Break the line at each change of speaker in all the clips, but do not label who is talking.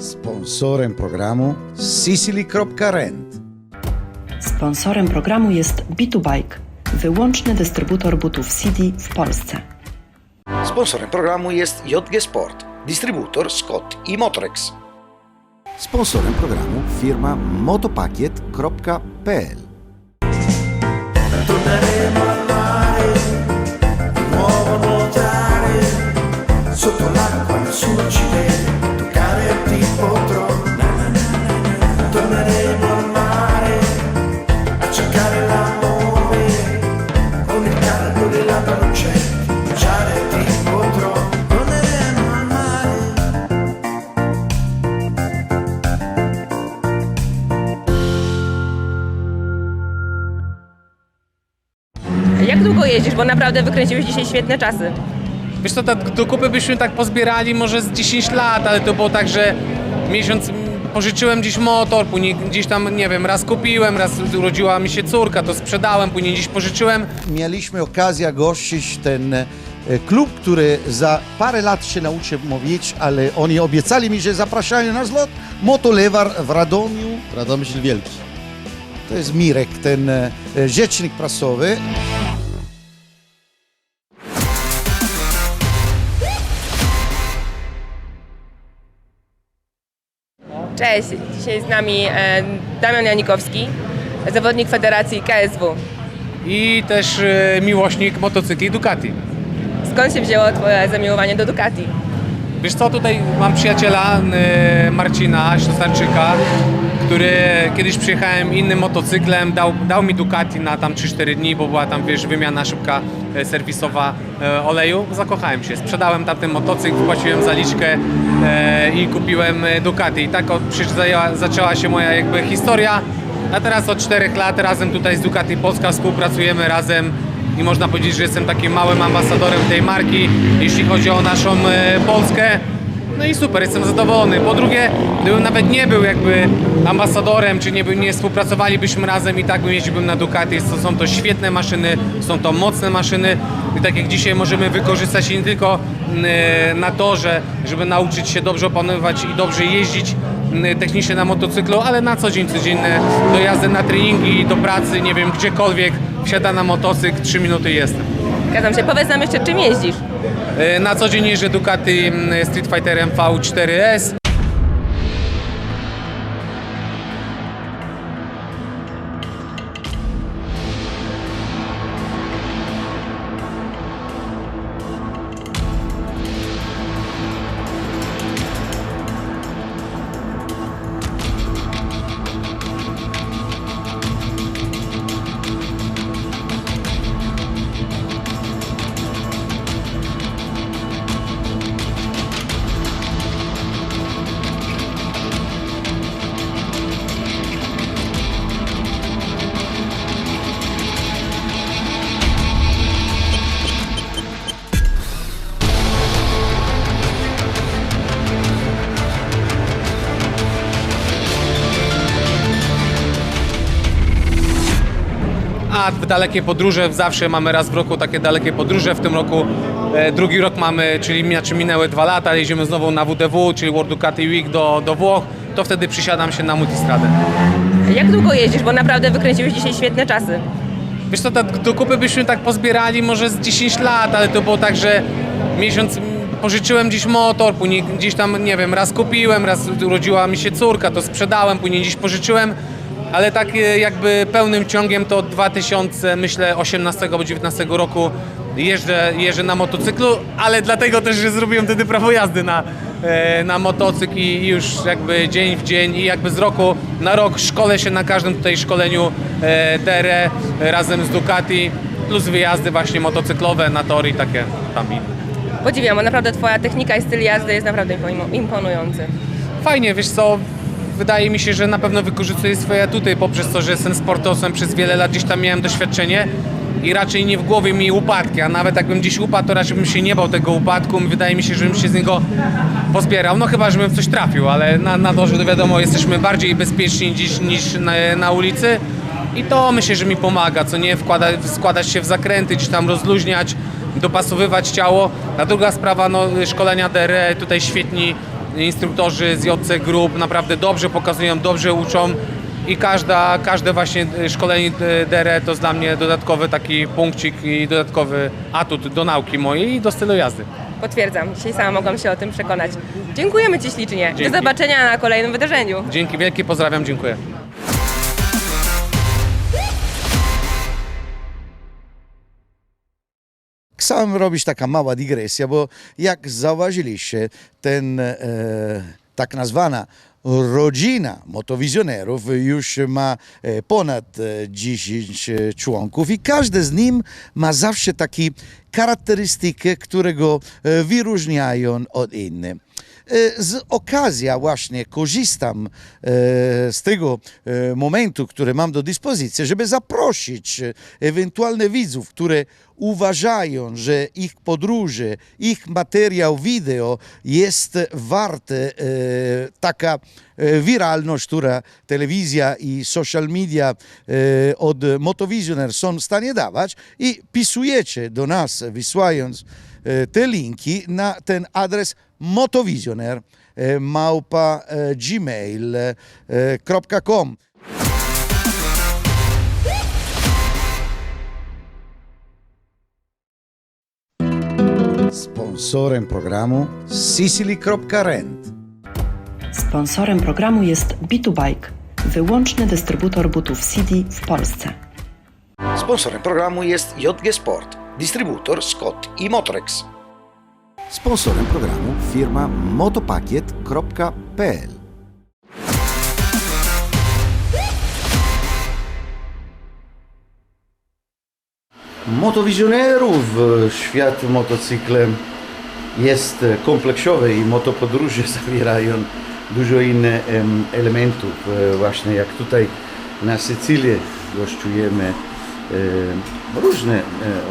Sponsorem programu Sicily.rent.
Sponsorem programu jest B2Bike, wyłączny dystrybutor butów CD w Polsce.
Sponsorem programu jest JG Sport, dystrybutor Scott i Motrex. Sponsorem programu firma motopakiet.pl
sotto l'acqua nessuno ci vede, toccare ti potrò. Torneremo al mare, a cercare l'amore, con il caldo della pancetta, baciare ti potrò. Torneremo al mare.
Jak długo jeździsz? Bo naprawdę wykręciłeś dzisiaj świetne czasy.
Wiesz co, tak do kupy byśmy tak pozbierali może z 10 lat, ale to było tak, że miesiąc pożyczyłem gdzieś motor, później gdzieś tam, nie wiem, raz kupiłem, raz urodziła mi się córka, to sprzedałem, później gdzieś pożyczyłem.
Mieliśmy okazję gościć ten e, klub, który za parę lat się nauczy mówić, ale oni obiecali mi, że zapraszają na zlot Motolewar w Radomiu.
Radomyśl Wielki.
To jest Mirek, ten e, rzecznik prasowy.
Cześć, dzisiaj z nami e, Damian Janikowski, zawodnik Federacji KSW.
I też e, miłośnik motocykli Ducati.
Skąd się wzięło Twoje zamiłowanie do Ducati?
Wiesz co, tutaj mam przyjaciela e, Marcina Ślązaczyka, który kiedyś przyjechałem innym motocyklem, dał, dał mi Ducati na tam 3-4 dni, bo była tam, wiesz, wymiana szybka serwisowa e, oleju. Zakochałem się, sprzedałem tamten motocykl, wpłaciłem zaliczkę e, i kupiłem e, Ducati. I tak od, zaczęła się moja jakby historia, a teraz od 4 lat razem tutaj z Ducati Polska współpracujemy razem i można powiedzieć, że jestem takim małym ambasadorem tej marki, jeśli chodzi o naszą e, Polskę. No i super, jestem zadowolony. Po drugie, gdybym nawet nie był jakby ambasadorem, czy nie, nie współpracowalibyśmy razem i tak bym jeździłbym na Ducati. To są to świetne maszyny, są to mocne maszyny i tak jak dzisiaj możemy wykorzystać je nie tylko mm, na torze, żeby nauczyć się dobrze opanowywać i dobrze jeździć mm, technicznie na motocyklu, ale na co dzień codzienne do jazdy na treningi, do pracy, nie wiem, gdziekolwiek wsiada na motocykl, 3 minuty jestem.
Zgadzam się. Powiedz nam jeszcze, czym jeździsz?
E, Na co dzień jeżdżę Ducati mm, Street Fighterem V4S. A w dalekie podróże zawsze mamy raz w roku takie dalekie podróże. W tym roku e, drugi rok mamy, czyli znaczy minęły dwa lata, jedziemy znowu na WDW, czyli World Ducati Week do, do Włoch. To wtedy przysiadam się na multistradę.
Jak długo jeździsz? Bo naprawdę wykręciłeś dzisiaj świetne czasy.
Wiesz co, tak do kupy byśmy tak pozbierali może z 10 lat, ale to było tak, że miesiąc pożyczyłem gdzieś motor, później gdzieś tam, nie wiem, raz kupiłem, raz urodziła mi się córka, to sprzedałem, później gdzieś pożyczyłem, ale tak e, jakby pełnym ciągiem to od 2000, myślę, 18 albo 19 roku jeżdżę, jeżdżę na motocyklu, ale dlatego też, że zrobiłem wtedy prawo jazdy na, e, na motocykl i już jakby dzień w dzień i jakby z roku na rok szkolę się na każdym tutaj szkoleniu DRE razem z Ducati, plus wyjazdy właśnie motocyklowe na tory i takie tam inne.
Podziwiam, bo naprawdę Twoja technika i styl jazdy jest naprawdę imponują- imponujący.
Fajnie, wiesz co, wydaje mi się, że na pewno wykorzystuję swoje atuty poprzez to, że jestem sportowcem, przez wiele lat gdzieś tam miałem doświadczenie i raczej nie w głowie mi upadki, a nawet jakbym gdzieś upadł, to raczej bym się nie bał tego upadku, wydaje mi się, żebym się z niego pozbierał, no chyba, żebym coś trafił, ale na, na dworze to wiadomo, jesteśmy bardziej bezpieczni dziś niż na, na ulicy. I to myślę, że mi pomaga, co nie, Wkłada, składać się w zakręty, gdzieś tam rozluźniać, dopasowywać ciało, a druga sprawa, no szkolenia DRE, tutaj świetni instruktorzy z JC Group naprawdę dobrze pokazują, dobrze uczą i każda, każde właśnie e, szkolenie DRE to jest dla mnie dodatkowy taki punkcik i dodatkowy atut do nauki mojej i do stylu jazdy.
Potwierdzam, dzisiaj sama mogłam się o tym przekonać. Dziękujemy Ci ślicznie.
Dzięki.
Do zobaczenia na kolejnym wydarzeniu.
Dzięki wielkie, pozdrawiam, dziękuję.
Chciałem robić taka mała dygresja, bo jak zauważyliście, ten e, tak nazwana rodzina motowizjonerów już ma e, ponad e, 10 członków i każdy z nim ma zawsze taki charakterystykę, które go e, wyróżniają od innych. E, Z okazji właśnie korzystam e, z tego e, momentu, który mam do dyspozycji, żeby zaprosić ewentualne widzów, które uważają, że ich podróże, ich materiał wideo jest warte taka wiralność, która telewizja i social media od Motovisioner są w stanie dawać i pisujecie do nas, wysyłając te linki na ten adres motovisioner e, małpa e, gmail.com. Sponsorem programu Sicily.rent.
Sponsorem programu jest B2Bike, wyłączny dystrybutor butów CD w Polsce.
Sponsorem programu jest JG Sport, dystrybutor Scott i Motrex. Sponsorem programu firma motopakiet.pl. Motowizjonerów świat motocyklem jest kompleksowy i motopodróże zawierają dużo innych em, elementów. E, Właśnie jak tutaj na Sycylii gościujemy różne e,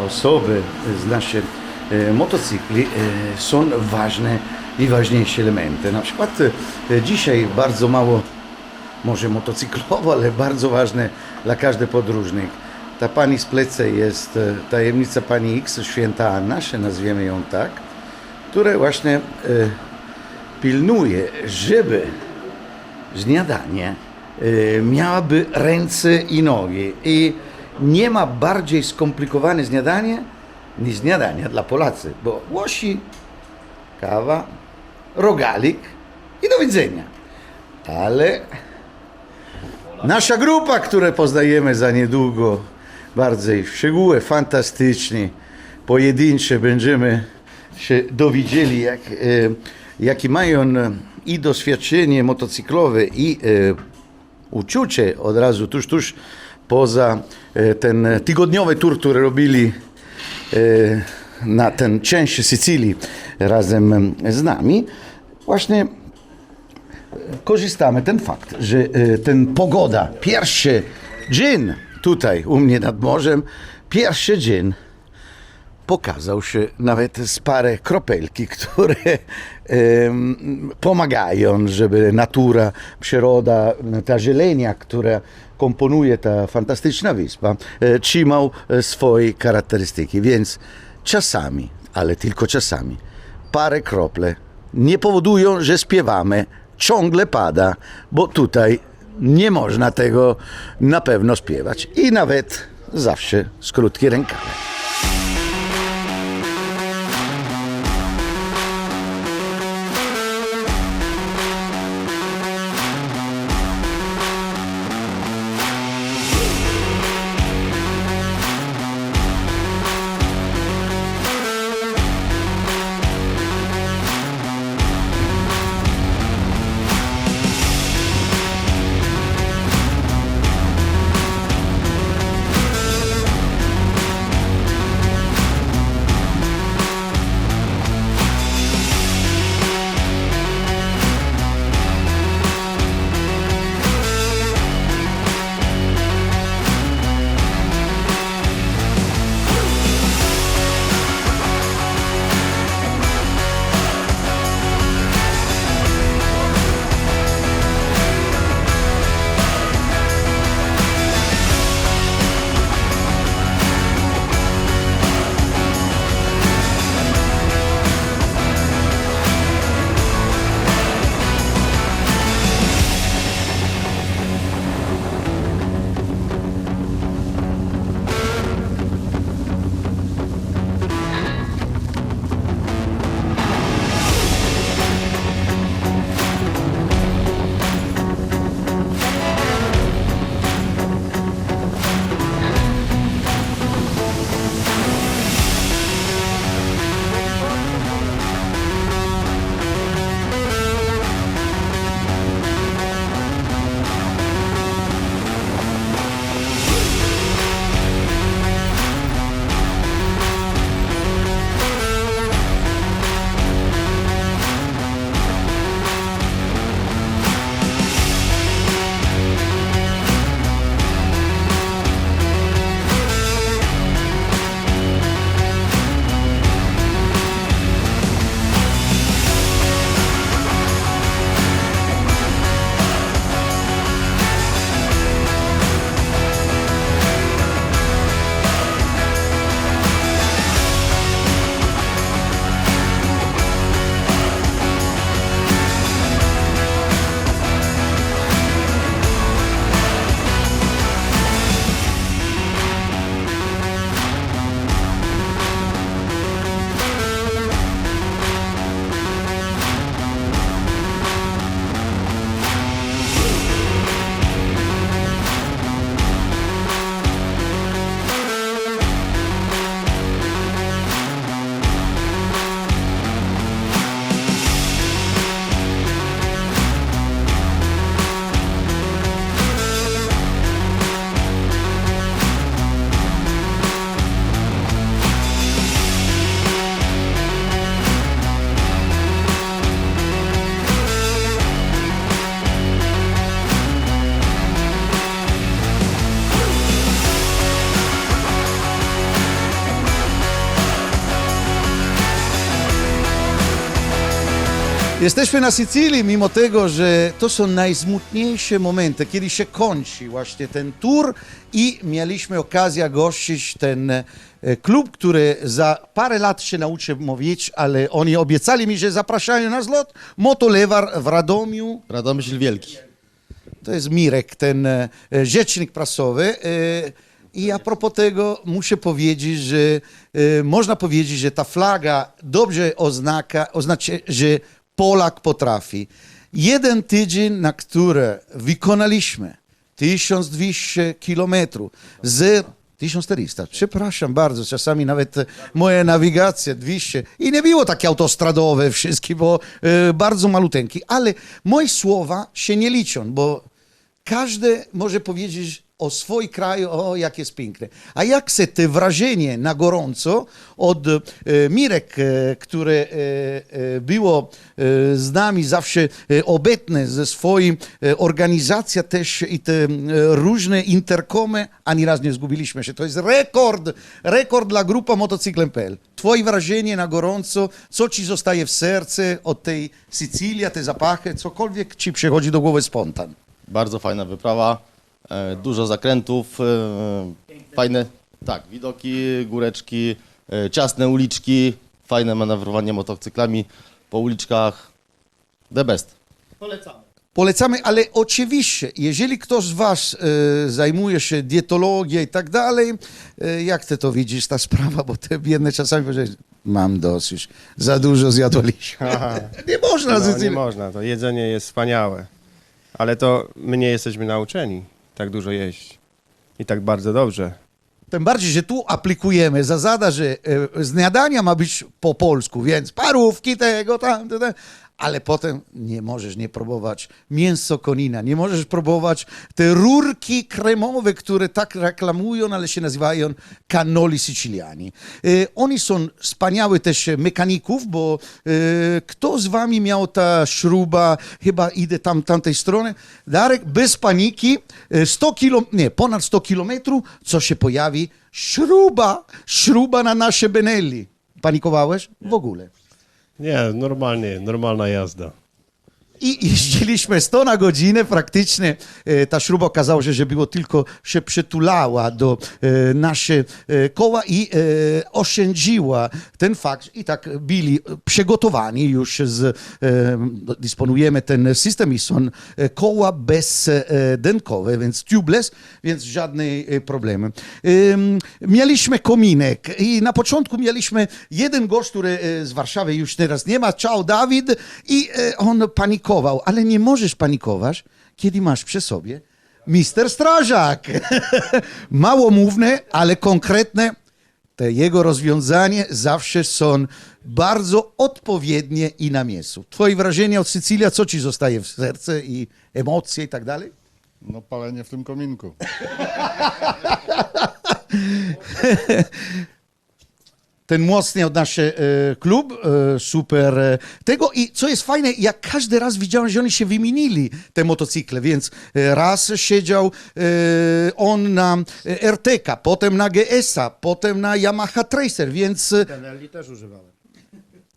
osoby z naszych e, motocykli, e, są ważne i ważniejsze elementy. Na przykład e, dzisiaj bardzo mało może motocyklowo, ale bardzo ważne dla każdej podróżnych. Ta pani z plecy jest e, tajemnica pani X, święta Anna, się nazwiemy ją tak, która właśnie e, pilnuje, żeby śniadanie e, miałaby ręce i nogi. I nie ma bardziej skomplikowane śniadanie niż śniadania dla Polacy, bo łosi, kawa, rogalik i do widzenia. Ale Nasza grupa, które poznajemy za niedługo, bardziej w szczegóły, fantastycznie, pojedyncze, będziemy się dowiedzieli, jak, e, jakie mają i doświadczenie motocyklowe, i e, uczucie od razu, tuż, tuż poza e, ten tygodniowy tur, który robili e, na ten część Sycylii razem z nami. Właśnie korzystamy ten fakt, że e, ten pogoda, pierwszy dzień tutaj u mnie nad morzem, pierwszy dzień pokazał się nawet z parę kropelki, które pomagają, żeby natura, przyroda, ta zielenia, która komponuje ta fantastyczna wyspa, e, trzymał e, swoje charakterystyki. Więc czasami, ale tylko czasami, parę krople nie powodują, że śpiewamy, ciągle pada, bo tutaj nie można tego na pewno śpiewać. I nawet zawsze z krótkie rękawy. Jesteśmy na Sycylii, mimo tego, że to są najsmutniejsze momenty, kiedy się kończy właśnie ten tour i mieliśmy okazję gościć ten e, klub, który za parę lat się nauczy mówić, ale oni obiecali mi, że zapraszają na zlot Motolewar w Radomiu.
Radomyśl Wielki.
To jest Mirek, ten e, rzecznik prasowy. E, I a propos tego muszę powiedzieć, że można powiedzieć, że ta flaga dobrze oznaka, oznacza, że Polak potrafi. Jeden tydzień, na które wykonaliśmy 1200 kilometrów, z 1400, przepraszam bardzo, czasami nawet e, moja nawigacja 200 i nie było takie autostradowe wszystkie, bo e, bardzo maluteńki, ale moje słowa się nie liczą, bo każdy może powiedzieć o swoim kraju, o jak jest piękne. A jak se te wrażenie na gorąco od e, Mirek, e, które e, było z nami zawsze obecne ze swoim organizacja też i te różne interkomy, ani raz nie zgubiliśmy się. To jest rekord, rekord dla grupa motocyklem.pl. Twoje wrażenie na gorąco, co ci zostaje w serce od tej Sycylii, te zapachy, cokolwiek ci przychodzi do głowy spontan.
Bardzo fajna wyprawa, dużo zakrętów, e, fajne, tak, widoki, góreczki, e, ciasne uliczki, fajne manewrowanie motocyklami po uliczkach. The best.
Polecamy, ale oczywiście, jeżeli ktoś z Was e, zajmuje się dietologią i tak dalej, e, jak Ty to widzisz, ta sprawa, bo te biedne czasami powiedzą, mam dosyć, za dużo zjadoliśmy. nie można,
No, nie można, to jedzenie jest wspaniałe. Ale to my nie jesteśmy nauczeni tak dużo jeść. I tak bardzo dobrze.
Tym bardziej, że tu aplikujemy zasada, że e, śniadania ma być po polsku, więc parówki tego, tam, tam, tam. Ale potem nie możesz nie próbować mięso konina, nie możesz próbować te rurki kremowe, które tak reklamują, ale się nazywają cannoli siciliani. E, oni są wspaniały też mechaników, bo e, kto z wami miał ta śruba, chyba idę tam, tamtej strony, Darek, bez paniki, e, 100 kilo, nie, ponad 100 kilometrów, co się pojawi? Śruba, śruba na nasze Benelli. Panikowałeś? W ogóle.
Nie, normalnie, normalna jazda.
I jeździliśmy 100 na godzinę, praktycznie e, ta śruba okazało się, że było tylko się przytulała do e, nasze e, koła i oszczędziła ten fakt. I tak byli przygotowani już z, dysponujemy ten system i są koła bezdenkowe, więc tubeless, więc żadne problemy. Mieliśmy kominek i na początku mieliśmy jeden gość, który z Warszawy już teraz nie ma, ciao Dawid i on panikował, ale nie możesz panikować, kiedy masz przy sobie mister Strażak. Małomówne, ale konkretne. Te jego rozwiązania zawsze są bardzo odpowiednie i na miejscu. Twoje wrażenia od Sycylia, co ci zostaje w serce i emocje i tak dalej?
No palenie w tym kominku.
ten mocny od nasz e, klub, e, super e, tego i co jest fajne, jak każdy raz widziałem, że oni się wymienili te motocykle, więc raz siedział on na RTK, potem na GS-a, potem na Yamaha Tracer, więc
też używałem.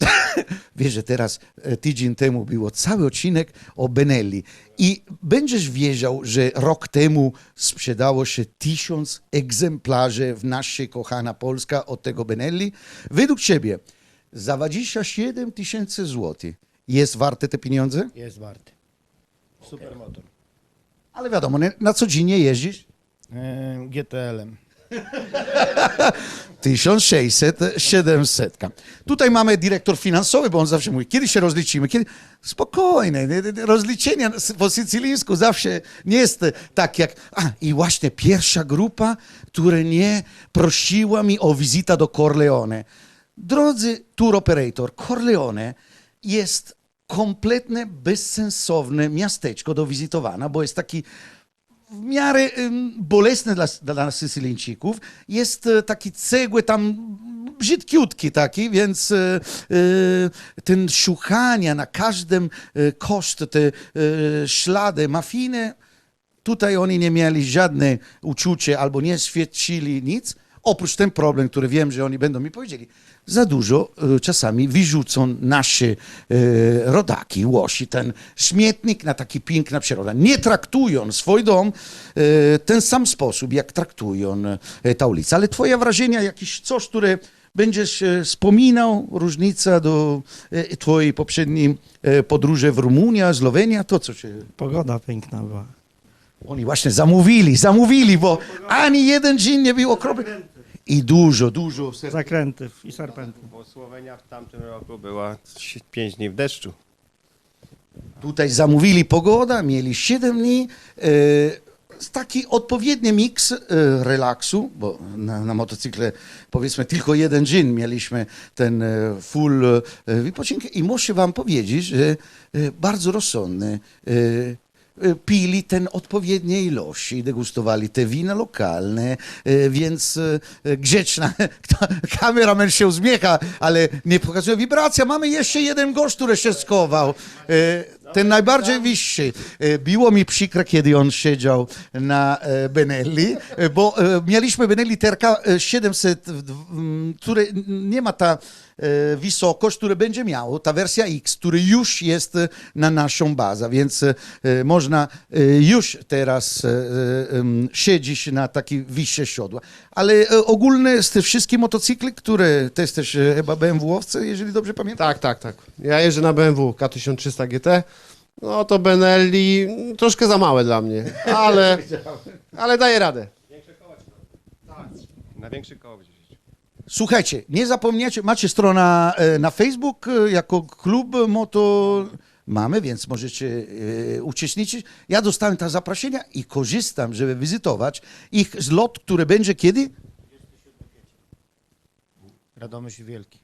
Wiesz, że teraz e, tydzień temu było cały odcinek o Benelli i będziesz wiedział, że rok temu sprzedało się tysiąc egzemplarzy w naszej kochana Polska od tego Benelli. Według ciebie za 27 tysięcy złotych jest warte te pieniądze?
Jest warty. Super motor.
Ale wiadomo, na co dzień nie jeździsz?
Eee, GTL-em.
1600, 700. Tutaj mamy dyrektor finansowy, bo on zawsze mówi, kiedy się rozliczymy? Kiedy... Spokojnie, nie- nie- rozliczenia s- po sycylijsku zawsze nie jest tak jak... A, i właśnie pierwsza grupa, która nie prosiła mi o wizytę do Corleone. Drodzy tour operator, Corleone jest kompletnie bezsensowne miasteczko do wizytowania, bo jest taki w miarę bolesne dla, dla nas Sycylijczyków. Jest e, taki cegły tam brzydkiutki taki, więc e, e, ten szukania na każdym koszt, te ślady mafijne, tutaj oni nie mieli żadne uczucie albo nie świadczyli nic. Oprócz ten problem, który wiem, że oni będą mi powiedzieli, za dużo e, czasami wyrzucą nasze e, rodaki, łosi, ten śmietnik na taki piękna przyroda. Nie traktują swój dom e, ten sam sposób, jak traktują ta ulica. Ale twoje wrażenia, jakieś coś, które będziesz wspominał, różnica do twojej poprzedniej podróży w Rumunię, Słowenia, to co się...
Pogoda piękna była.
Oni właśnie zamówili, zamówili, bo ani jeden dzień nie był okropny. I dużo, dużo.
Zakręty i serpenty.
Bo Słowenia w tamtym roku była 5 dni w deszczu.
Tutaj zamówili pogoda, mieli 7 dni. E, taki odpowiedni miks e, relaksu, bo na, na motocykle powiedzmy tylko jeden dzień mieliśmy ten e, full wypoczynek i muszę wam powiedzieć, że bardzo rozsądny. E, pili ten odpowiedniej ilości, degustowali te wina lokalne, e, więc e, grzeczna, kameraman się uśmiecha, ale nie pokazuje wibracja. Mamy jeszcze jeden gość, który się schował. E, Ten najbardziej wyższy. Było mi przykro, kiedy on siedział na Benelli, bo mieliśmy Benelli TRK e, 700, w- w- m, które nie ma ta e, wysokość, które będzie miało, ta wersja X, który już jest na naszą bazę, więc e, można e, już teraz siedzieć na taki wyższe siodła. Ale ogólne z tych wszystkich motocykli, które to jest też chyba BMW-owce, jeżeli dobrze pamiętam.
Tak, tak, tak. Ja jeżdżę na BMW K1300 GT. No to Benelli mm, troszkę za małe dla mnie, ale, ale daje radę.
Na większych koło będzie jeździł.
Słuchajcie, nie zapomniajcie, macie stronę e, na Facebook e, jako klub moto. Mamy, więc możecie e, uczestniczyć. Ja dostałem te zaproszenia i korzystam, żeby wizytować ich zlot, który będzie kiedy?
Radomyśl Wielki.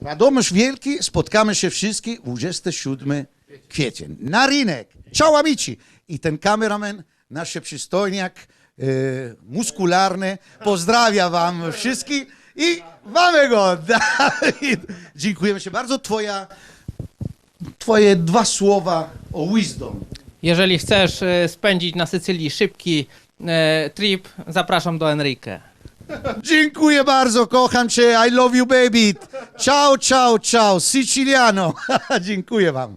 Radomysz Wielki, spotkamy się wszyscy 27 kwiecień. Na rynek. Ciao amici. I ten kameraman, nasz przystojniak, e, muskularny, pozdrawia wam wszystkich i mamy go. Dawid. Dziękujemy się bardzo. Twoja, twoje dwa słowa o wisdom.
Jeżeli chcesz e, spędzić na Sycylii szybki e, trip, zapraszam do Enrique.
Dziękuję bardzo, kocham cię. I love you, baby. Ciao, ciao, ciao. Siciliano. Dziękuję wam.